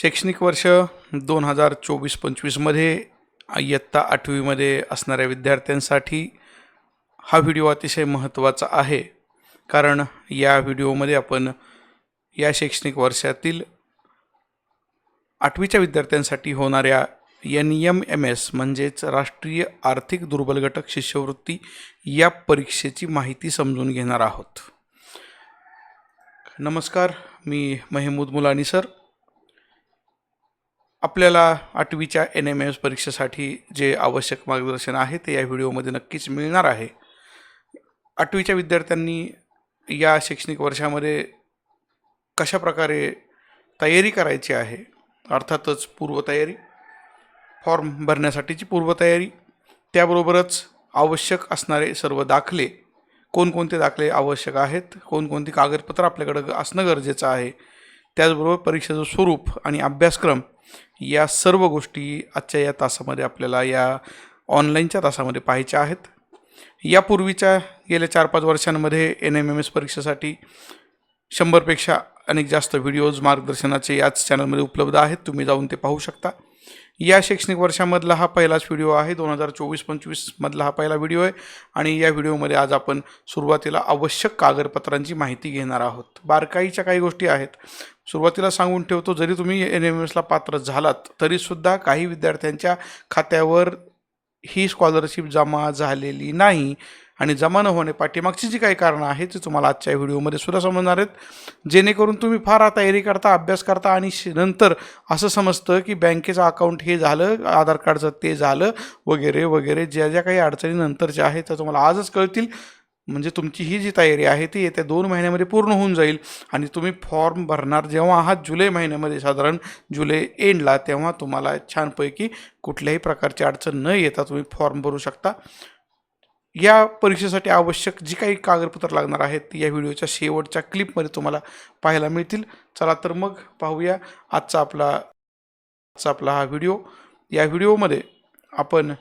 शैक्षणिक वर्ष दोन हजार चोवीस पंचवीसमध्ये इयत्ता आठवीमध्ये असणाऱ्या विद्यार्थ्यांसाठी हा व्हिडिओ अतिशय महत्त्वाचा आहे. कारण या व्हिडिओमध्ये आपण या शैक्षणिक वर्षातील आठवीच्या विद्यार्थ्यांसाठी होणाऱ्या एन एम एम एस म्हणजेच राष्ट्रीय आर्थिक दुर्बल घटक शिष्यवृत्ती या परीक्षेची माहिती समजून घेणार आहोत. नमस्कार मी महमूद मुलानी सर. आपल्याला आठवीच्या एन एम एस परीक्षेसाठी जे आवश्यक मार्गदर्शन आहे ते या व्हिडिओमध्ये नक्कीच मिळणार आहे. आठवीच्या विद्यार्थ्यांनी या शैक्षणिक वर्षामध्ये कशा प्रकारे तयारी करायची आहे? अर्थातच पूर्वतयारी फॉर्म भरण्यासाठीची पूर्वतयारी त्याबरोबरच आवश्यक असणारे सर्व दाखले कोणकोणते दाखले आवश्यक आहेत कोणकोणती कागदपत्र आपल्याकडं असणं गरजेचं आहे त्याचबरोबर परीक्षेचं स्वरूप आणि अभ्यासक्रम या सर्व गोष्टी आजच्या या तासामध्ये आपल्याला या ऑनलाईनच्या तासामध्ये पाहायच्या आहेत. यापूर्वीच्या गेल्या चार पाच वर्षांमध्ये एन एम एम एस परीक्षेसाठी शंभरपेक्षा अनेक जास्त व्हिडिओज मार्गदर्शनाचे याच चॅनलमध्ये उपलब्ध आहेत. तुम्ही जाऊन ते पाहू शकता. या शैक्षणिक वर्षामधला हा पहिलाच व्हिडिओ आहे. दोन हजार चोवीस पंचवीसमधला हा पहिला व्हिडिओ आहे. आणि या व्हिडिओमध्ये आज आपण सुरुवातीला आवश्यक कागदपत्रांची माहिती घेणार आहोत. बारकाईच्या काही गोष्टी आहेत. सुरुवातीला सांगून ठेवतो जरी तुम्ही एन एम एसला पात्र झालात तरीसुद्धा काही विद्यार्थ्यांच्या खात्यावर ही स्कॉलरशिप जमा झालेली नाही. आणि जमा न होणे पाठीमागची जी काही कारणं आहेत ती तुम्हाला आजच्या व्हिडिओमध्ये सुद्धा समजणार आहेत. जेणेकरून तुम्ही फार आता एरी करता अभ्यास करता आणि नंतर असं समजतं की बँकेचं अकाउंट हे झालं आधार कार्डचं ते झालं वगैरे वगैरे ज्या ज्या काही अडचणी नंतरच्या आहेत त्या तुम्हाला आजच कळतील. म्हणजे तुमची ही जी तयारी आहे ती येत्या दोन महिन्यामध्ये पूर्ण होऊन जाईल. आणि तुम्ही फॉर्म भरणार जेव्हा आहात जुलै महिन्यामध्ये साधारण जुलै एंडला तेव्हा तुम्हाला छानपैकी कुठल्याही प्रकारची अडचण न येता तुम्ही फॉर्म भरू शकता. या परीक्षेसाठी आवश्यक जी काही कागदपत्र लागणार आहेत ती या व्हिडिओच्या शेवटच्या क्लिपमध्ये तुम्हाला पाहायला मिळतील. चला तर मग पाहूया आजचा आपला आजचा आपला हा व्हिडिओ. या व्हिडिओमध्ये आपण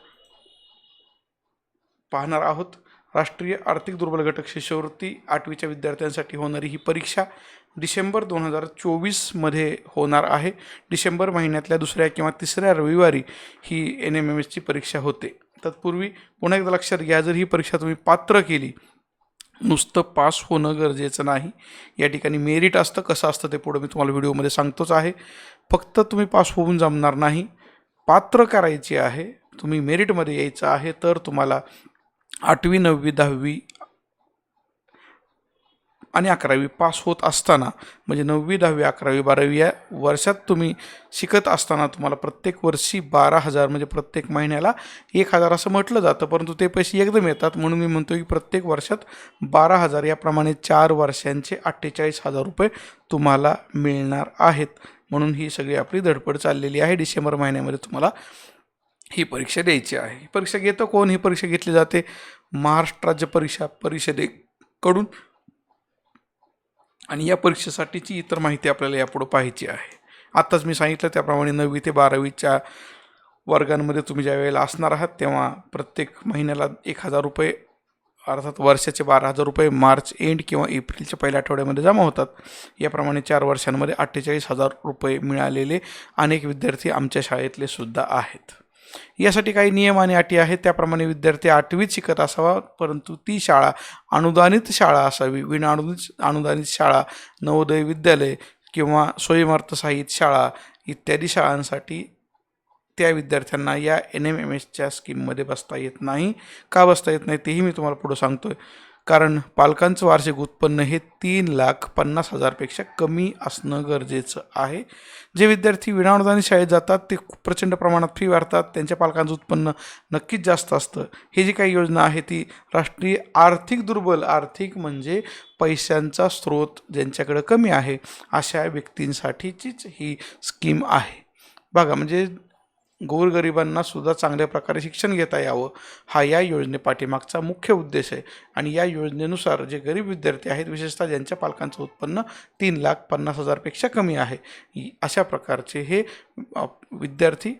पाहणार आहोत राष्ट्रीय आर्थिक दुर्बल घटक शिष्यवृत्ती आठवीच्या विद्यार्थ्यांसाठी होणारी ही परीक्षा डिसेंबर दोन हजार चोवीसमध्ये होणार आहे. डिसेंबर महिन्यातल्या दुसऱ्या किंवा तिसऱ्या रविवारी ही एन एम एम एसची परीक्षा होते. तत्पूर्वी पुन्हा एकदा लक्षात घ्या जर ही परीक्षा तुम्ही पात्र केली नुसतं पास होणं गरजेचं नाही. या ठिकाणी मेरिट असतं. कसं असतं ते पुढं मी तुम्हाला व्हिडिओमध्ये सांगतोच आहे. फक्त तुम्ही पास होऊन जमणार नाही. पात्र करायची आहे तुम्ही मेरिटमध्ये यायचं आहे तर तुम्हाला आठवी नववी दहावी आणि अकरावी पास होत असताना म्हणजे नववी दहावी अकरावी बारावी या वर्षात तुम्ही शिकत असताना तुम्हाला प्रत्येक वर्षी बारा हजार म्हणजे प्रत्येक महिन्याला एक हजार असं म्हटलं जातं. परंतु ते पैसे एकदम येतात. म्हणून मी म्हणतो की प्रत्येक वर्षात बारा हजार याप्रमाणे चार वर्षांचे अठ्ठेचाळीस हजार रुपये तुम्हाला मिळणार आहेत. म्हणून ही सगळी आपली धडपड चाललेली आहे. डिसेंबर महिन्यामध्ये तुम्हाला ही परीक्षा द्यायची आहे. परीक्षा घेतं कोण? ही परीक्षा घेतली जाते महाराष्ट्र राज्य परीक्षा परिषदेकडून. आणि या परीक्षेसाठीची इतर माहिती आपल्याला यापुढं पाहायची आहे. आत्ताच मी सांगितलं त्याप्रमाणे नववी ते बारावीच्या वर्गांमध्ये तुम्ही ज्या वेळेला असणार आहात तेव्हा प्रत्येक महिन्याला एक हजार रुपये अर्थात वर्षाचे बारा हजार रुपये मार्च एंड किंवा एप्रिलच्या पहिल्या आठवड्यामध्ये जमा होतात. याप्रमाणे चार वर्षांमध्ये अठ्ठेचाळीस हजार रुपये मिळालेले अनेक विद्यार्थी आमच्या शाळेतले सुद्धा आहेत. यासाठी काही नियम आणि अटी आहेत. त्याप्रमाणे विद्यार्थी आठवीत शिकत असावा परंतु ती शाळा अनुदानित शाळा असावी. विना अनुदानित अनुदानित शाळा नवोदय विद्यालय किंवा स्वयंअर्थ साहित्य शाळा इत्यादी शाळांसाठी त्या विद्यार्थ्यांना या एन एम एम एसच्या स्कीममध्ये बसता येत नाही. का बसता येत नाही तेही मी तुम्हाला पुढं सांगतो आहे कारण पालकांचं वार्षिक उत्पन्न हे तीन लाख पन्नास हजारपेक्षा कमी असणं गरजेचं आहे. जे विद्यार्थी विनाअनुदानित शाळेत जातात ते खूप प्रचंड प्रमाणात फी वाढतात. त्यांच्या पालकांचं उत्पन्न नक्कीच जास्त असतं. ही जी काही योजना आहे ती राष्ट्रीय आर्थिक दुर्बल. आर्थिक म्हणजे पैशांचा स्रोत ज्यांच्याकडं कमी आहे अशा व्यक्तींसाठीचीच ही स्कीम आहे. बघा म्हणजे गोरगरिबांना सुद्धा चांगल्या प्रकारे शिक्षण घेता यावं. हा या योजनेपाठीमागचा मुख्य उद्देश आहे. आणि या योजनेनुसार जे गरीब विद्यार्थी आहेत विशेषतः ज्यांच्या पालकांचं उत्पन्न तीन लाख पन्नास हजारपेक्षा कमी आहे अशा प्रकारचे हे विद्यार्थी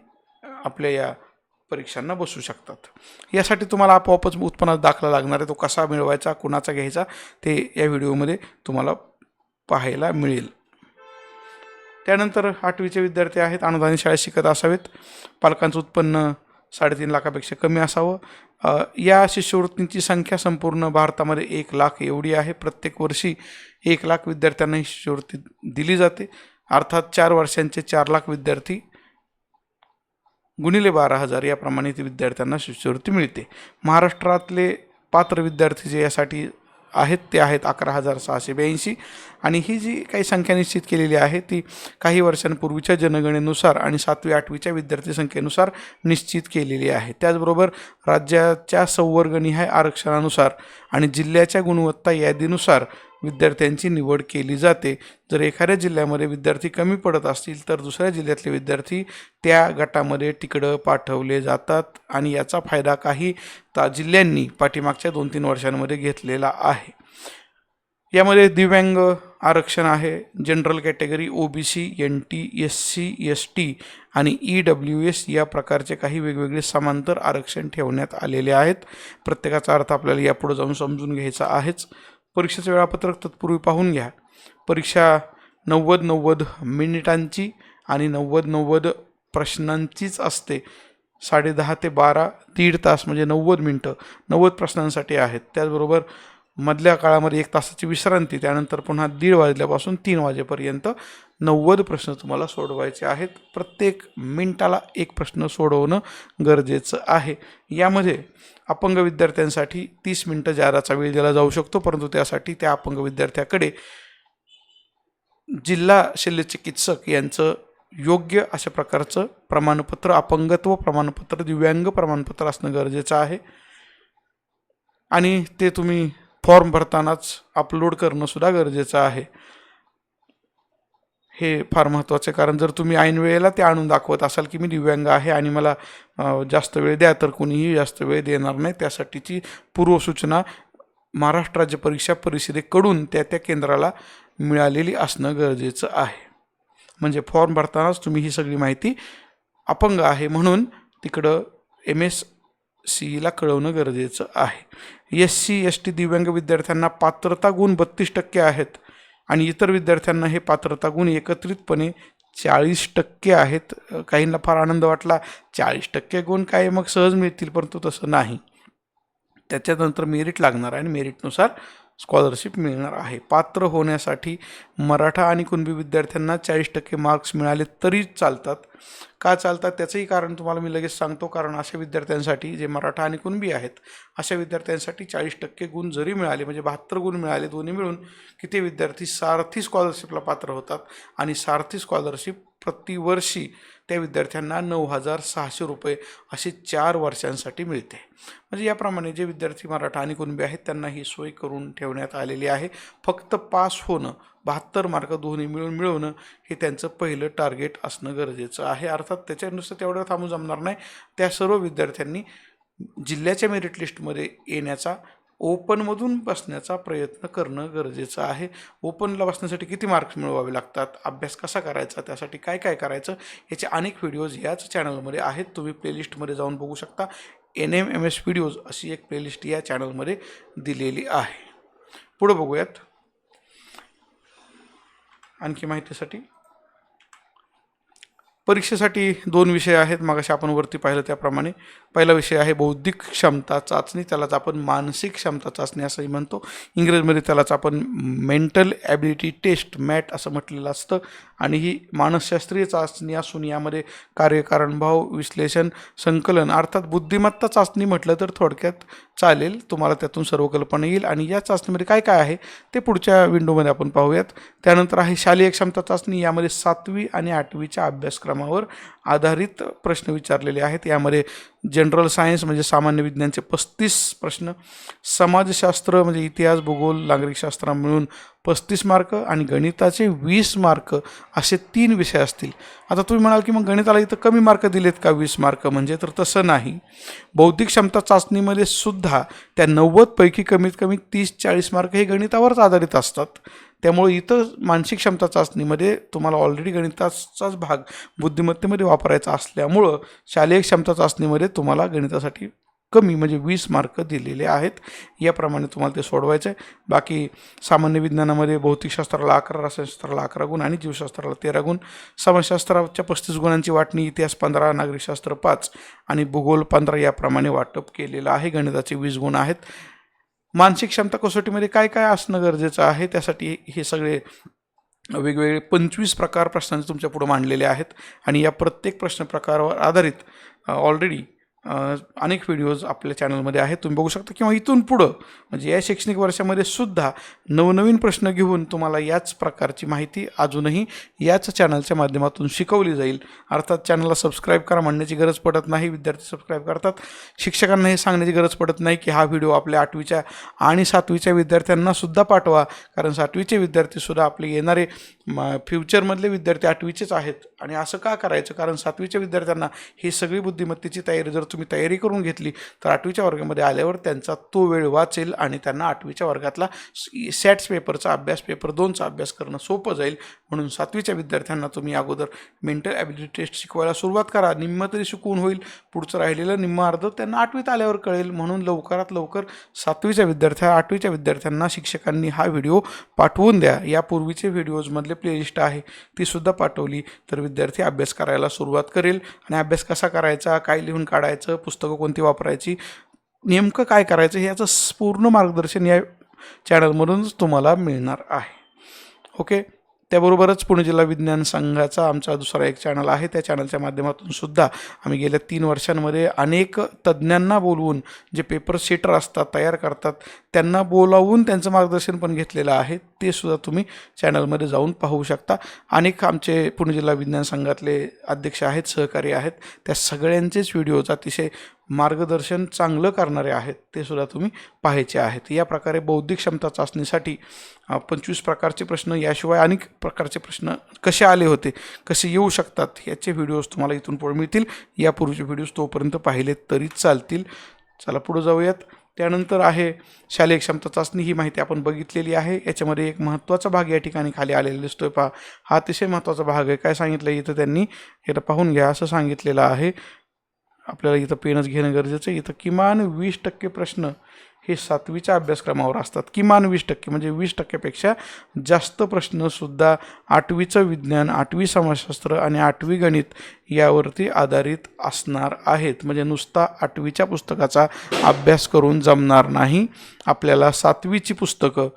आपल्या या परीक्षांना बसू शकतात. यासाठी तुम्हाला आपोआपच उत्पन्नात दाखला लागणार आहे. तो कसा मिळवायचा कुणाचा घ्यायचा ते या व्हिडिओमध्ये तुम्हाला पाहायला मिळेल. त्यानंतर आठवीचे विद्यार्थी आहेत अनुदानित शाळेत शिकत असावेत. पालकांचं उत्पन्न साडेतीन लाखापेक्षा कमी असावं. या शिष्यवृत्तींची संख्या संपूर्ण भारतामध्ये एक लाख एवढी आहे. प्रत्येक वर्षी एक लाख विद्यार्थ्यांना ही शिष्यवृत्ती दिली जाते. अर्थात चार वर्षांचे चार लाख विद्यार्थी गुणिले बारा हजार याप्रमाणे ती विद्यार्थ्यांना शिष्यवृत्ती मिळते. महाराष्ट्रातले पात्र विद्यार्थी जे यासाठी आहेत ते आहेत अकरा हजार सहाशे ब्याऐंशी. आणि ही जी काही संख्या निश्चित केलेली आहे ती काही वर्षांपूर्वीच्या जनगणनेनुसार आणि सातवी आठवीच्या विद्यार्थी संख्येनुसार निश्चित केलेली आहे. त्याचबरोबर राज्याच्या संवर्गनिहाय आरक्षणानुसार आणि जिल्ह्याच्या गुणवत्ता यादीनुसार विद्यार्थ्यांची निवड केली जाते. जर एखाद्या जिल्ह्यामध्ये विद्यार्थी कमी पडत असतील तर दुसऱ्या जिल्ह्यातले विद्यार्थी त्या गटामध्ये तिकडं पाठवले जातात आणि याचा फायदा काही ता जिल्ह्यांनी पाठीमागच्या दोन तीन वर्षांमध्ये घेतलेला आहे. यामध्ये दिव्यांग आरक्षण आहे general category O B C N T S C S T आणि ई डब्ल्यू एस या प्रकारचे काही वेगवेगळे समांतर आरक्षण ठेवण्यात आलेले आहेत. प्रत्येकाचा अर्थ आपल्याला यापुढे जाऊन समजून घ्यायचा आहेच. परीक्षेचं वेळापत्रक तत्पूर्वी पाहून घ्या. परीक्षा नव्वद नव्वद मिनिटांची आणि नव्वद नव्वद प्रश्नांचीच असते. साडे दहा ते बारा दीड तास म्हणजे नव्वद मिनटं नव्वद प्रश्नांसाठी आहेत. त्याचबरोबर मधल्या काळामध्ये एक तासाची विश्रांती त्यानंतर पुन्हा दीड वाजल्यापासून तीन वाजेपर्यंत नव्वद प्रश्न तुम्हाला सोडवायचे आहेत. प्रत्येक मिनटाला एक प्रश्न सोडवणं गरजेचं आहे. यामध्ये अपंग विद्यार्थ्यांसाठी तीस मिनटं जाराचा वेळ दिला जाऊ शकतो परंतु त्यासाठी त्या अपंग विद्यार्थ्याकडे जिल्हा शल्यचिकित्सक यांचं योग्य अशा प्रकारचं प्रमाणपत्र अपंगत्व प्रमाणपत्र दिव्यांग प्रमाणपत्र असणं गरजेचं आहे. आणि ते तुम्ही फॉर्म भरतानाच अपलोड करणंसुद्धा गरजेचं आहे. हे फार महत्त्वाचं. आहे कारण जर तुम्ही ऐन वेळेला ते आणून दाखवत असाल की मी दिव्यांग आहे आणि मला जास्त वेळ द्या तर कोणीही जास्त वेळ देणार नाही. त्यासाठीची पूर्वसूचना महाराष्ट्र राज्य परीक्षा परिषदेकडून त्या त्या केंद्राला मिळालेली असणं गरजेचं आहे. म्हणजे फॉर्म भरतानाच तुम्ही ही सगळी माहिती अपंग आहे म्हणून तिकडं एम एस सीला कळवणं गरजेचं आहे. एस सी एस टी दिव्यांग विद्यार्थ्यांना पात्रता गुण बत्तीस टक्के आहेत. आणि इतर विद्यार्थ्यांना हे पात्रता गुण एकत्रितपणे चाळीस टक्के आहेत. काहींना फार आनंद वाटला. चाळीस टक्के गुण काय मग सहज मिळतील परंतु तसं नाही. त्याच्यानंतर मेरिट लागणार आहे आणि मेरिटनुसार स्कॉलरशिप मिळणार आहे. पात्र होण्यासाठी मराठा आणि कुणबी विद्यार्थ्यांना चाळीस टक्के मार्क्स मिळाले तरी चालतात. का चालतात त्याचंही कारण तुम्हाला मी लगेच सांगतो. कारण अशा विद्यार्थ्यांसाठी जे मराठा आणि कुणबी आहेत अशा विद्यार्थ्यांसाठी चाळीस टक्के गुण जरी मिळाले म्हणजे बहात्तर गुण मिळाले दोन्ही मिळून की ते विद्यार्थी सारथी स्कॉलरशिपला पात्र होतात. आणि सारथी स्कॉलरशिप प्रतिवर्षी त्या विद्यार्थ्यांना नऊ हजार सहाशे रुपये असे चार वर्षांसाठी मिळते. म्हणजे याप्रमाणे जे विद्यार्थी मराठा आणि कुणबी आहेत त्यांना ही सोय करून ठेवण्यात आलेली आहे. फक्त पास होणं बहात्तर मार्क दोन्ही मिळून मिळवणं हे त्यांचं पहिलं टार्गेट असणं गरजेचं आहे. अर्थात त्याच्यानुसार तेवढं थांबून जमणार नाही. त्या सर्व विद्यार्थ्यांनी जिल्ह्याच्या मेरिट लिस्टमध्ये येण्याचा ओपनमधून बसण्याचा प्रयत्न करणं गरजेचं आहे. ओपनला बसण्यासाठी किती मार्क्स मिळवावे लागतात? अभ्यास कसा करायचा? त्यासाठी काय काय करायचं? याचे अनेक व्हिडिओज ह्याच चॅनलमध्ये आहेत. तुम्ही प्लेलिस्टमध्ये जाऊन बघू शकता. N M M S videos अशी एक प्लेलिस्ट या चॅनलमध्ये दिलेली आहे. पुढं बघूयात. आणखी माहितीसाठी परीक्षेसाठी दोन विषय आहेत. मागाशी आपण वरती पाहिलं त्याप्रमाणे. पहिला विषय आहे बौद्धिक क्षमता चाचणी. त्यालाच आपण मानसिक क्षमता चाचणी असंही म्हणतो. इंग्रजीमध्ये त्यालाच आपण मेंटल ॲबिलिटी टेस्ट मॅट असं म्हटलेलं असतं. आणि ही मानसशास्त्रीय चाचणी असून यामध्ये कार्यकारणभाव विश्लेषण संकलन अर्थात बुद्धिमत्ता चाचणी म्हटलं तर थोडक्यात चालेल. तुम्हाला त्यातून सर्व कल्पना येईल. आणि या चाचणीमध्ये काय काय आहे ते पुढच्या विंडोमध्ये आपण पाहूयात. त्यानंतर आहे शालेय क्षमता चाचणी. यामध्ये सातवी आणि आठवीच्या अभ्यासक्रमावर आधारित प्रश्न विचारलेले आहेत. यामध्ये जनरल सायन्स म्हणजे सामान्य विज्ञानचे पस्तीस प्रश्न समाजशास्त्र म्हणजे इतिहास भूगोल नागरिकशास्त्र मिळून पस्तीस मार्क आणि गणिताचे वीस मार्क असे तीन विषय असतील. आता तुम्ही म्हणाल की मग गणिताला इथं कमी मार्क दिलेत का वीस मार्क म्हणजे तर तसं नाही. बौद्धिक क्षमता चाचणीमध्ये सुद्धा त्या नव्वदपैकी कमीत कमी तीस चाळीस मार्क हे गणितावरच आधारित असतात. त्यामुळे इथं मानसिक क्षमता चाचणीमध्ये तुम्हाला ऑलरेडी गणिताचाच भाग बुद्धिमत्तेमध्ये वापरायचा असल्यामुळं शालेय क्षमता चाचणीमध्ये तुम्हाला गणितासाठी कमी म्हणजे वीस मार्क दिलेले आहेत. याप्रमाणे तुम्हाला ते सोडवायचं आहे बाकी सामान्य विज्ञानामध्ये भौतिकशास्त्राला अकरा रसायनशास्त्राला अकरा गुण आणि जीवशास्त्राला तेरा गुण. समाजशास्त्राच्या पस्तीस गुणांची वाटणी इतिहास पंधरा नागरिकशास्त्र पाच आणि भूगोल पंधरा याप्रमाणे वाटप केलेलं आहे. गणिताचे वीस गुण आहेत. मानसिक क्षमता कसोटीमध्ये काय काय असणं गरजेचं आहे? त्यासाठी हे सगळे वेगवेगळे पंचवीस प्रकार प्रश्नांचे तुमच्यापुढे मांडलेले आहेत. आणि या प्रत्येक प्रश्न प्रकारावर आधारित ऑलरेडी अनेक व्हिडिओज आपल्या चॅनलमध्ये आहेत. तुम्ही बघू शकता. किंवा इथून पुढं म्हणजे या शैक्षणिक वर्षामध्ये सुद्धा नवनवीन प्रश्न घेऊन तुम्हाला याच प्रकारची माहिती अजूनही याच चॅनलच्या माध्यमातून शिकवली जाईल. अर्थात चॅनलला सबस्क्राईब करा म्हणण्याची गरज पडत नाही. विद्यार्थी सबस्क्राईब करतात. शिक्षकांना हे सांगण्याची गरज पडत नाही की हा व्हिडिओ आपल्या आठवीच्या आणि सातवीच्या विद्यार्थ्यांनासुद्धा पाठवा. कारण सातवीचे विद्यार्थीसुद्धा आपले येणारे म फ्युचरमधले विद्यार्थी आठवीचेच आहेत. आणि असं का करायचं? कारण सातवीच्या विद्यार्थ्यांना ही सगळी बुद्धिमत्तेची तयारी जर तुम्ही तयारी करून घेतली तर आठवीच्या वर्गामध्ये आल्यावर त्यांचा तो वेळ वाचेल आणि त्यांना आठवीच्या वर्गातला सॅट्स पेपरचा अभ्यास पेपर दोनचा अभ्यास करणं सोपं जाईल. म्हणून सातवीच्या विद्यार्थ्यांना तुम्ही अगोदर मेंटल ॲबिलिटी टेस्ट शिकवायला सुरुवात करा. निम्म तरी शिकवून होईल. पुढचं राहिलेलं निम्म अर्ध त्यांना आठवीत आल्यावर कळेल. म्हणून लवकरात लवकर सातवीच्या विद्यार्थ्या आठवीच्या विद्यार्थ्यांना शिक्षकांनी हा व्हिडिओ पाठवून द्या. यापूर्वीचे व्हिडिओजमधले प्लेलिस्ट आहे. ती सुद्धा पाठवली. तर विद्यार्थी अभ्यास करायला सुरुवात करेल. आणि अभ्यास कसा करायचा? काय लिहून काढायचं? पुस्तकं कोणती वापरायची? नेमकं काय करायचं? याचं पूर्ण मार्गदर्शन या चॅनलमधूनच तुम्हाला मिळणार आहे. ओके त्याबरोबरच पुणे जिल्हा विज्ञान संघाचा आमचा दुसरा एक चॅनल आहे. त्या चॅनलच्या माध्यमातून सुद्धा आम्ही गेल्या तीन वर्षांमध्ये अनेक तज्ज्ञांना बोलवून जे पेपर सेटर असतात तयार करतात त्यांना बोलावून त्यांचं मार्गदर्शन पण घेतलेलं आहे. ते सुद्धा तुम्ही चॅनलमध्ये जाऊन पाहू शकता. अनेक आमचे पुणे जिल्हा विज्ञान संघातले अध्यक्ष आहेत सहकारी आहेत. त्या सगळ्यांचेच व्हिडिओज अतिशय मार्गदर्शन चांगलं करणारे आहेत ते सुद्धा तुम्ही पाहायचे आहेत. या प्रकारे बौद्धिक क्षमता चाचणीसाठी पंचवीस प्रकारचे प्रश्न याशिवाय अनेक प्रकारचे प्रश्न कसे आले होते कसे येऊ शकतात याचे व्हिडिओज तुम्हाला इथून पुढे मिळतील. यापूर्वीचे व्हिडिओज तोपर्यंत पाहिले तरी चालतील. चला पुढे जाऊयात. त्यानंतर आहे शालेय क्षमता चाचणी ही माहिती आपण बघितलेली आहे. याच्यामध्ये एक महत्त्वाचा भाग या ठिकाणी खाली आलेला दिसतोय. पहा हा अतिशय महत्त्वाचा भाग आहे. काय सांगितलं इथं त्यांनी? हे पाहून घ्या असं सांगितलेलं आहे. आपल्याला इथं पेनच घेणं गरजेचं आहे. इथं किमान वीस टक्के प्रश्न हे सातवीच्या अभ्यासक्रमावर असतात. किमान वीस टक्के म्हणजे वीस टक्क्यापेक्षा जास्त प्रश्नसुद्धा आठवीचं विज्ञान आठवी समाजशास्त्र आणि आठवी गणित यावरती आधारित असणार आहेत. म्हणजे नुसता आठवीच्या पुस्तकाचा अभ्यास करून जमणार नाही. आपल्याला सातवीची पुस्तकं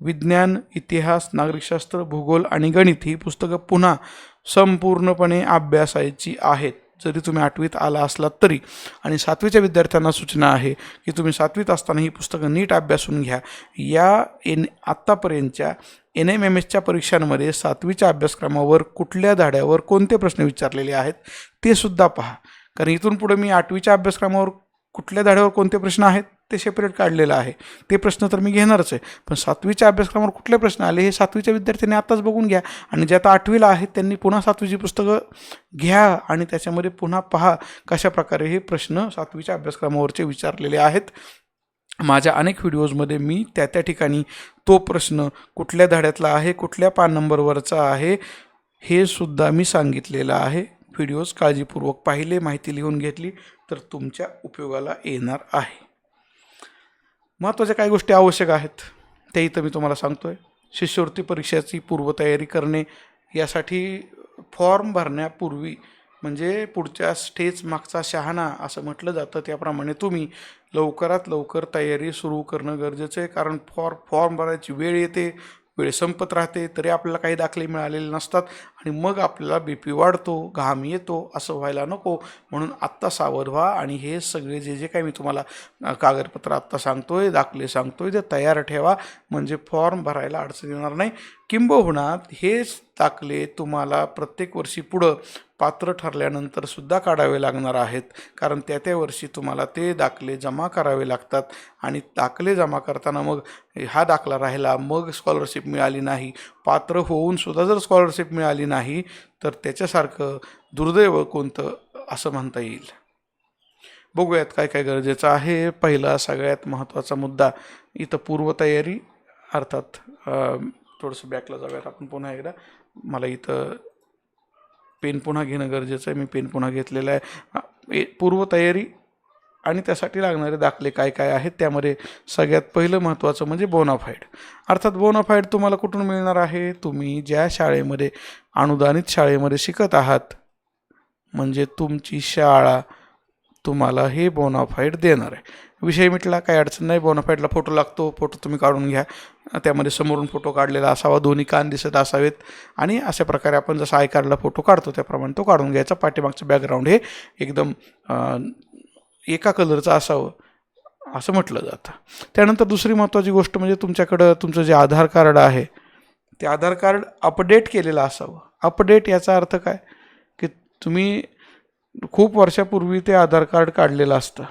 विज्ञान इतिहास नागरिकशास्त्र भूगोल आणि गणित ही पुस्तकं पुन्हा संपूर्णपणे अभ्यासायची आहेत. जरी तुम्ही आठवीत आला असलात तरी. आणि सातवीच्या विद्यार्थ्यांना सूचना आहे की तुम्ही सातवीत असताना ही पुस्तकं नीट अभ्यासून घ्या. या एन आत्तापर्यंतच्या एन एम एम एसच्या परीक्षांमध्ये सातवीच्या अभ्यासक्रमावर कुठल्या धाड्यावर कोणते प्रश्न विचारलेले आहेत ते सुद्धा पहा. कारण इथून पुढे मी आठवीच्या अभ्यासक्रमावर कुठल्या धाड्यावर कोणते प्रश्न आहेत? ते सेपरेट काढलेलं आहे. ते प्रश्न तर मी घेणारच आहे. पण सातवीच्या अभ्यासक्रमावर कुठले प्रश्न आले हे सातवीच्या विद्यार्थ्यांनी आत्ताच बघून घ्या आणि जे आता आठवीला आहेत त्यांनी पुन्हा सातवीची पुस्तकं घ्या आणि त्याच्यामध्ये पुन्हा पहा कशा प्रकारे हे प्रश्न सातवीच्या अभ्यासक्रमावरचे विचारलेले आहेत. माझ्या अनेक व्हिडिओजमध्ये मी त्या त्या ठिकाणी तो प्रश्न कुठल्या धड्यातला आहे कुठल्या पान नंबरवरचा आहे हे सुद्धा मी सांगितलेलं आहे. व्हिडिओज काळजीपूर्वक पाहिले माहिती लिहून घेतली तर तुमच्या उपयोगाला येणार आहे. महत्त्वाच्या काही गोष्टी आवश्यक आहेत. त्या इथं मी तुम्हाला सांगतो आहे शिष्यवृत्ती परीक्षेची पूर्वतयारी करणे यासाठी फॉर्म भरण्यापूर्वी म्हणजे पुढच्या स्टेज मागचा शहाणा असं म्हटलं जातं. त्याप्रमाणे तुम्ही लवकरात लवकर तयारी सुरू करणं गरजेचं आहे. कारण फॉर फॉर्म भरायची वेळ येते वेळ संपत राहते तरी आपल्याला काही दाखले मिळालेले नसतात. आणि मग आपल्याला बी पी वाढतो घाम येतो असं व्हायला नको. म्हणून आत्ता सावध व्हा आणि हे सगळे जे जे काही मी तुम्हाला कागदपत्र आत्ता आहे दाखले सांगतो आहे ते तयार ठेवा. म्हणजे फॉर्म भरायला अडचण येणार नाही. किंबहुना हेच दाखले तुम्हाला प्रत्येक वर्षी पुढं पात्र ठरल्यानंतर सुद्धा काढावे लागणार आहेत. कारण त्या त्या वर्षी तुम्हाला ते दाखले जमा करावे लागतात. आणि दाखले जमा करताना मग हा दाखला राहिला मग स्कॉलरशिप मिळाली नाही. पात्र होऊन सुद्धा जर स्कॉलरशिप मिळाली नाही तर त्याच्यासारखं दुर्दैव कोणतं असं म्हणता येईल? बघूयात काय काय गरजेचं आहे. पहिला सगळ्यात महत्त्वाचा मुद्दा इथं पूर्वतयारी अर्थात थोडंसं बॅकला जाऊयात आपण पुन्हा एकदा. मला इथं पेन पुन्हा घेणं गरजेचं आहे. मी पेन पुन्हा घेतलेलं आहे. पूर्वतयारी आणि त्यासाठी लागणारे दाखले काय काय आहेत त्यामध्ये सगळ्यात पहिलं महत्त्वाचं म्हणजे बोनाफाईड. अर्थात बोनाफाईड तुम्हाला कुठून मिळणार आहे? तुम्ही ज्या शाळेमध्ये अनुदानित शाळेमध्ये शिकत आहात म्हणजे तुमची शाळा तुम्हाला हे बोनाफाईड देणार आहे. विषय मिटला काही अडचण नाही बोनाफाईडला फोटो लागतो फोटो तुम्ही काढून घ्या. त्यामध्ये समोरून फोटो काढलेला असावा दोन्ही कान दिसत असावेत. आणि अशा प्रकारे आपण जसं आय कार्डला फोटो काढतो त्याप्रमाणे तो काढून घ्यायचा. पाठीमागचं बॅकग्राऊंड हे एकदम एका कलरचं असावं असं म्हटलं जातं. त्यानंतर दुसरी महत्त्वाची गोष्ट म्हणजे तुमच्याकडं तुमचं जे आधार कार्ड आहे ते आधार कार्ड अपडेट केलेलं असावं. अपडेट याचा अर्थ काय? की तुम्ही खूप वर्षापूर्वी ते आधार कार्ड काढलेलं असतं.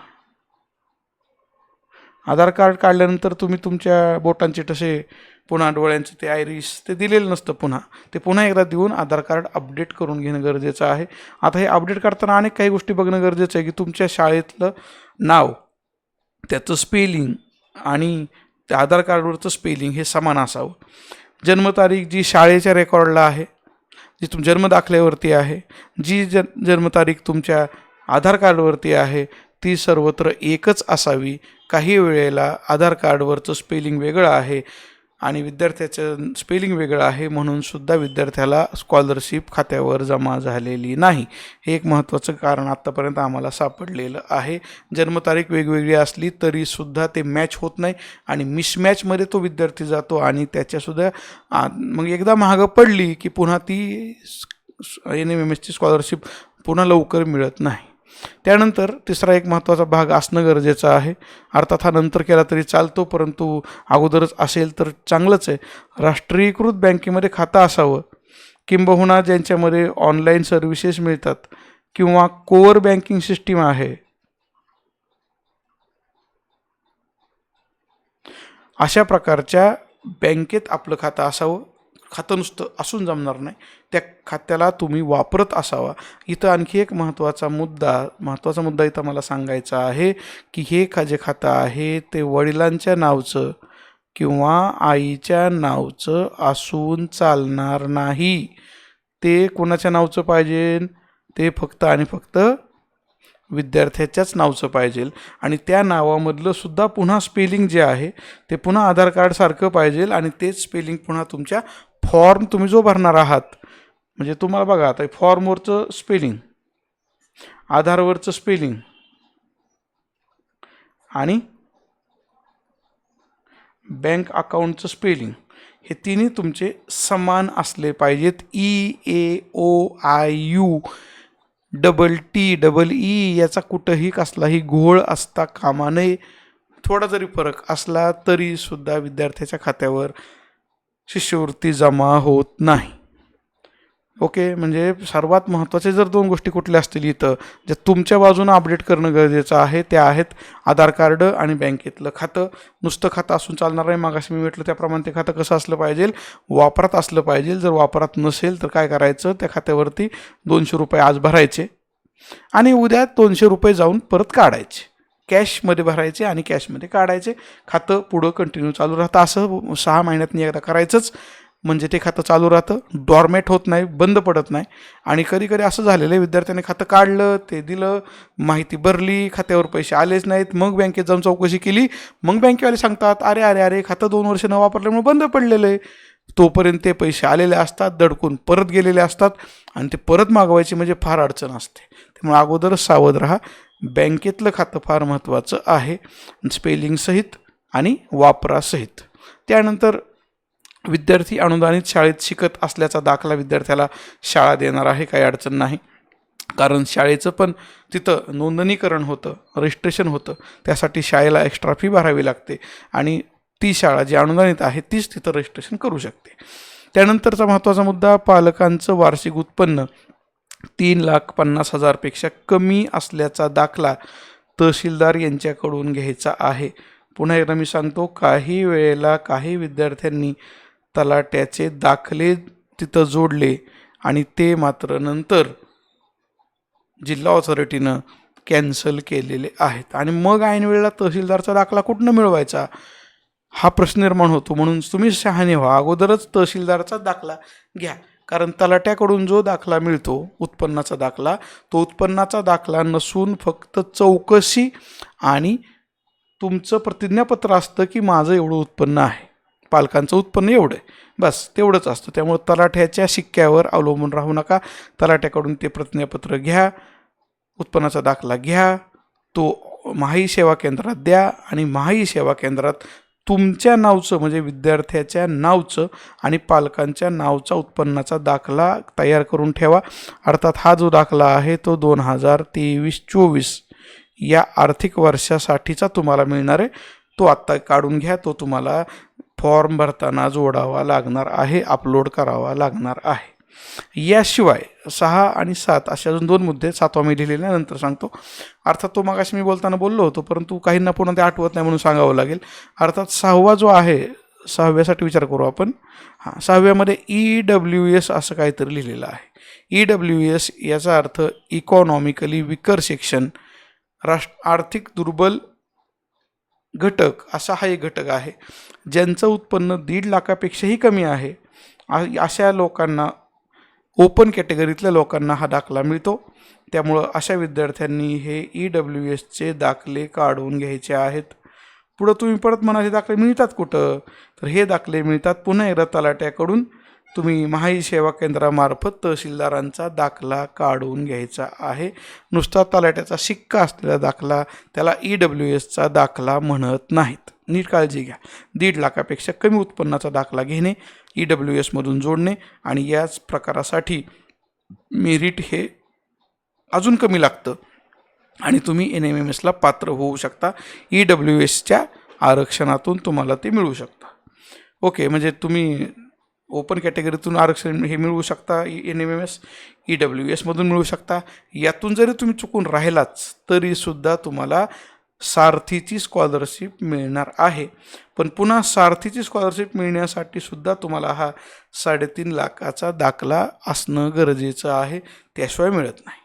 आधार कार्ड काढल्यानंतर तुम्ही तुमच्या बोटांचे तसे पुन्हा डोळ्यांचं ते आयरिस ते दिलेलं नसतं पुन्हा. ते पुन्हा एकदा देऊन आधार कार्ड अपडेट करून घेणं गरजेचं आहे. आता हे अपडेट करताना अनेक काही गोष्टी बघणं गरजेचं आहे की तुमच्या शाळेतलं नाव त्याचं स्पेलिंग आणि त्या आधार कार्डवरचं स्पेलिंग हे समान असावं. जन्मतारीख जी शाळेच्या रेकॉर्डला आहे जी तुम जन्मदाखल्यावरती आहे जी ज जन्मतारीख तुमच्या आधार कार्डवरती आहे ती सर्वत्र एकच असावी. काही वेळेला आधार कार्डवरचं स्पेलिंग वेगळं आहे. आणि विद्यार्थ्याचं स्पेलिंग वेगळं आहे म्हणून सुद्धा विद्यार्थ्याला स्कॉलरशिप खात्यावर जमा झालेली नाही. हे एक महत्त्वाचं कारण आत्तापर्यंत आम्हाला सापडलेलं आहे. जन्मतारीख वेगवेगळी असली तरीसुद्धा ते मॅच होत नाही आणि मिसमॅचमध्ये तो विद्यार्थी जातो आणि त्याच्यासुद्धा मग एकदा महागं पडली की पुन्हा ती एन एम एम एसची स्कॉलरशिप पुन्हा लवकर मिळत नाही. त्यानंतर तिसरा एक महत्त्वाचा भाग असणं गरजेचं आहे. अर्थात हा नंतर केला तरी चालतो परंतु अगोदरच असेल तर चांगलंच आहे. राष्ट्रीयकृत बँकेमध्ये खातं असावं. किंबहुना ज्यांच्यामध्ये ऑनलाईन सर्व्हिसेस मिळतात किंवा कोअर बँकिंग सिस्टीम आहे. अशा प्रकारच्या बँकेत आपलं खातं असावं. खातं नुसतं असून जमणार नाही. त्या खात्याला तुम्ही वापरत असावा. इथं आणखी एक महत्त्वाचा मुद्दा महत्त्वाचा मुद्दा इथं मला सांगायचा आहे की हे खा जे खातं आहे ते वडिलांच्या नावचं किंवा आईच्या नावचं असून चालणार नाही. ते कोणाच्या नावचं पाहिजे? ते फक्त आणि फक्त विद्यार्थ्याच्याच नावचं पाहिजे. आणि त्या नावामधलं सुद्धा पुन्हा स्पेलिंग जे आहे ते पुन्हा आधार कार्डसारखं पाहिजे आणि तेच स्पेलिंग पुन्हा तुमच्या फॉर्म तुम्ही जो भरणार आहात म्हणजे तुम्हाला बघा आता फॉर्मवरचं स्पेलिंग आधारवरचं स्पेलिंग आणि बँक अकाउंटचं स्पेलिंग हे तिन्ही तुमचे समान असले पाहिजेत. E A O I U double T double E याचा कुठंही कसलाही घोळ असता कामा नये. थोडा जरी फरक असला तरी सुद्धा विद्यार्थ्याच्या खात्यावर शिष्यवृत्ती जमा होत नाही. ओके? म्हणजे सर्वात महत्त्वाचे जर दोन गोष्टी कुठल्या असतील इथं जे तुमच्या बाजूनं अपडेट करणं गरजेचं आहे ते आहेत आधार कार्ड आणि बँकेतलं खातं. नुसतं खातं असून चालणार नाही मागाशी मी म्हटलं त्याप्रमाणे ते खातं कसं असलं पाहिजे? वापरात असलं पाहिजे. जर वापरात नसेल तर काय करायचं? त्या खात्यावरती दोनशे रुपये आज भरायचे आणि उद्या दोनशे रुपये जाऊन परत काढायचे. कॅशमध्ये भरायचे आणि कॅशमध्ये काढायचे. खातं पुढं कंटिन्यू चालू राहतं. असं सहा महिन्यातनी एकदा करायचंच. म्हणजे ते खातं चालू राहतं. डॉर्मेट होत नाही बंद पडत नाही. आणि कधी कधी असं झालेलं आहे विद्यार्थ्याने खातं काढलं ते दिलं माहिती भरली खात्यावर पैसे आलेच नाहीत. मग बँकेत जाऊन चौकशी केली. मग बँकेवाले सांगतात अरे अरे अरे खातं दोन वर्ष न वापरल्यामुळे बंद पडलेलं आहे. तोपर्यंत ते पैसे आलेले असतात दडकून परत गेलेले असतात. आणि ते परत मागवायचे म्हणजे फार अडचण असते. त्यामुळे अगोदरच सावध राहा. बँकेतलं खातं फार महत्त्वाचं आहे. स्पेलिंगसहित आणि वापरासहित त्यानंतर विद्यार्थी अनुदानित शाळेत शिकत असल्याचा दाखला विद्यार्थ्याला शाळा देणार आहे. काही अडचण नाही. कारण शाळेचं पण तिथं नोंदणीकरण होतं रजिस्ट्रेशन होतं. त्यासाठी शाळेला एक्स्ट्रा फी भरावी लागते आणि ती शाळा जी अनुदानित आहे तीच तिथं रजिस्ट्रेशन करू शकते. त्यानंतरचा महत्त्वाचा मुद्दा पालकांचं वार्षिक उत्पन्न. तीन लाख पन्नास हजारपेक्षा कमी असल्याचा दाखला तहसीलदार यांच्याकडून घ्यायचा आहे. पुन्हा एकदा मी सांगतो काही वेळेला काही विद्यार्थ्यांनी तलाट्याचे दाखले तिथं जोडले आणि ते मात्र नंतर जिल्हा ऑथॉरिटीनं कॅन्सल केलेले आहेत. आणि मग ऐन वेळेला तहसीलदारचा दाखला कुठनं मिळवायचा? हा प्रश्न निर्माण होतो. म्हणून तुम्ही शहाणे व्हा. अगोदरच तहसीलदारचा दाखला घ्या. कारण तलाट्याकडून जो दाखला मिळतो उत्पन्नाचा दाखला तो उत्पन्नाचा दाखला नसून फक्त चौकशी आणि तुमचं प्रतिज्ञापत्र असतं की माझं एवढं उत्पन्न आहे. पालकांचं उत्पन्न एवढं आहे. बस तेवढंच असतं. त्यामुळे तलाठ्याच्या शिक्क्यावर अवलंबून राहू नका. तलाट्याकडून ते प्रतिज्ञापत्र घ्या उत्पन्नाचा दाखला घ्या तो महाई सेवा केंद्रात द्या आणि महाई सेवा केंद्रात तुमच्या नावचं म्हणजे विद्यार्थ्याच्या नावचं आणि पालकांच्या नावचा उत्पन्नाचा दाखला तयार करून ठेवा. अर्थात हा जो दाखला आहे तो दोन हजार तेवीस चोवीस या आर्थिक वर्षासाठीचा तुम्हाला मिळणार आहे. तो आत्ता काढून घ्या तो तुम्हाला फॉर्म भरताना जोडावा लागणार आहे अपलोड करावा लागणार आहे. याशिवाय सहा आणि सात असे अजून दोन मुद्दे सातवा मी लिहिलेला नंतर सांगतो. अर्थात तो मागाशी मी बोलताना बोललो होतो परंतु काहींना पुन्हा ते आठवत नाही म्हणून सांगावं लागेल. अर्थात सहावा जो आहे सहाव्यासाठी विचार करू आपण. हां सहाव्यामध्ये ई डब्ल्यू एस असं काहीतरी लिहिलेलं आहे. ई डब्ल्यू एस याचा अर्थ इकॉनॉमिकली विकर सेक्शन राष्ट्र आर्थिक दुर्बल घटक असा हा एक घटक आहे ज्यांचं उत्पन्न दीड लाखापेक्षाही कमी आहे. अशा लोकांना ओपन कॅटेगरीतल्या लोकांना हा दाखला मिळतो. त्यामुळं अशा विद्यार्थ्यांनी हे ई डब्ल्यू एसचे दाखले काढून घ्यायचे आहेत. पुढं तुम्ही परत म्हणाले दाखले मिळतात कुठं? तर हे दाखले मिळतात पुन्हा एकदा तलाट्याकडून. तुम्ही महाई सेवा केंद्रामार्फत तहसीलदारांचा दाखला काढून घ्यायचा आहे. नुसता तलाट्याचा शिक्का असलेला दाखला त्याला ई डब्ल्यू एसचा दाखला म्हणत नाहीत. नीट काळजी घ्या. दीड लाखापेक्षा कमी उत्पन्नाचा दाखला घेणे ई डब्ल्यू एसमधून जोडणे आणि याच प्रकारासाठी मेरिट हे अजून कमी लागतं. आणि तुम्ही एन एम एम एसला पात्र होऊ शकता. ई डब्ल्यू एसच्या आरक्षणातून तुम्हाला ते मिळू शकतं. ओके म्हणजे तुम्ही ओपन कॅटेगरीतून आरक्षण हे मिळवू शकता N M M S E W एसमधून मिळू शकता. यातून जरी तुम्ही चुकून राहिलाच तरीसुद्धा तुम्हाला सारथीची स्कॉलरशिप मिळणार आहे. पण पुन्हा सारथीची स्कॉलरशिप मिळण्यासाठी सुद्धा तुम्हाला हा साडेतीन लाखाचा दाखला असणं गरजेचं आहे. त्याशिवाय मिळत नाही.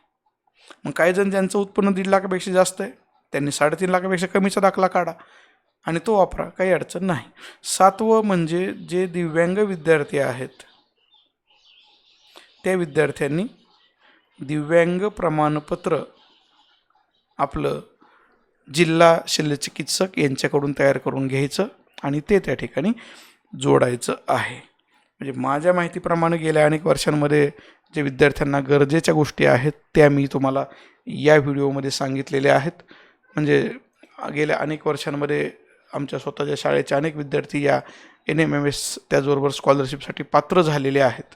मग काही जण ज्यांचं उत्पन्न दीड लाखापेक्षा जास्त आहे त्यांनी साडेतीन लाखापेक्षा कमीचा दाखला काढा आणि तो वापरा काही अडचण नाही. सातवं म्हणजे जे दिव्यांग विद्यार्थी आहेत त्या विद्यार्थ्यांनी दिव्यांग प्रमाणपत्र आपलं जिल्हा शल्यचिकित्सक यांच्याकडून तयार करून घ्यायचं आणि ते त्या ठिकाणी जोडायचं आहे. म्हणजे माझ्या माहितीप्रमाणे गेल्या अनेक वर्षांमध्ये जे विद्यार्थ्यांना गरजेच्या गोष्टी आहेत त्या मी तुम्हाला या व्हिडिओमध्ये सांगितलेल्या आहेत. म्हणजे गेल्या अनेक वर्षांमध्ये आमच्या स्वतःच्या शाळेचे अनेक विद्यार्थी या एन एम एम एस त्याचबरोबर स्कॉलरशिपसाठी पात्र झालेले आहेत.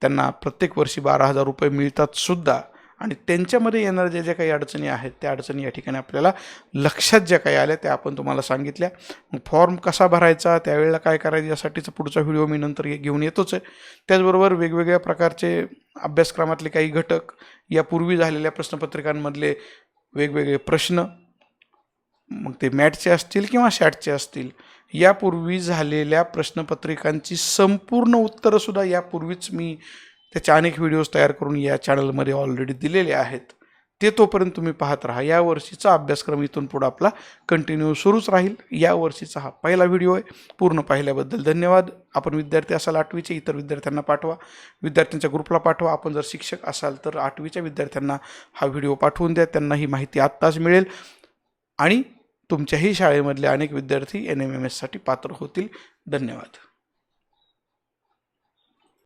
त्यांना प्रत्येक वर्षी बारा हजार रुपये मिळतात सुद्धा. आणि त्यांच्यामध्ये येणाऱ्या ज्या ज्या काही अडचणी आहेत त्या अडचणी या ठिकाणी आपल्याला लक्षात ज्या काही आल्या त्या आपण तुम्हाला सांगितल्या. मग फॉर्म कसा भरायचा त्यावेळेला काय करायचं यासाठीचा पुढचा व्हिडिओ मी नंतर घेऊन येतोच आहे. त्याचबरोबर वेगवेगळ्या प्रकारचे अभ्यासक्रमातले काही घटक यापूर्वी झालेल्या प्रश्नपत्रिकांमधले वेगवेगळे प्रश्न मग ते मॅटचे असतील किंवा शॅटचे असतील यापूर्वी झालेल्या प्रश्नपत्रिकांची संपूर्ण उत्तरंसुद्धा यापूर्वीच मी त्याचे अनेक व्हिडिओज तयार करून या चॅनलमध्ये ऑलरेडी दिलेले आहेत. ते तोपर्यंत तुम्ही पाहत राहा. या वर्षीचा अभ्यासक्रम इथून पुढं आपला कंटिन्यू सुरूच राहील. या वर्षीचा हा पहिला व्हिडिओ आहे. पूर्ण पाहिल्याबद्दल धन्यवाद. आपण विद्यार्थी असाल आठवीचे इतर विद्यार्थ्यांना पाठवा. विद्यार्थ्यांच्या ग्रुपला पाठवा. आपण जर शिक्षक असाल तर आठवीच्या विद्यार्थ्यांना हा व्हिडिओ पाठवून द्या. त्यांना ही माहिती आत्ताच मिळेल. आणि तुमच्याही शाळेमधले अनेक विद्यार्थी एन एम एम एससाठी पात्र होतील. धन्यवाद.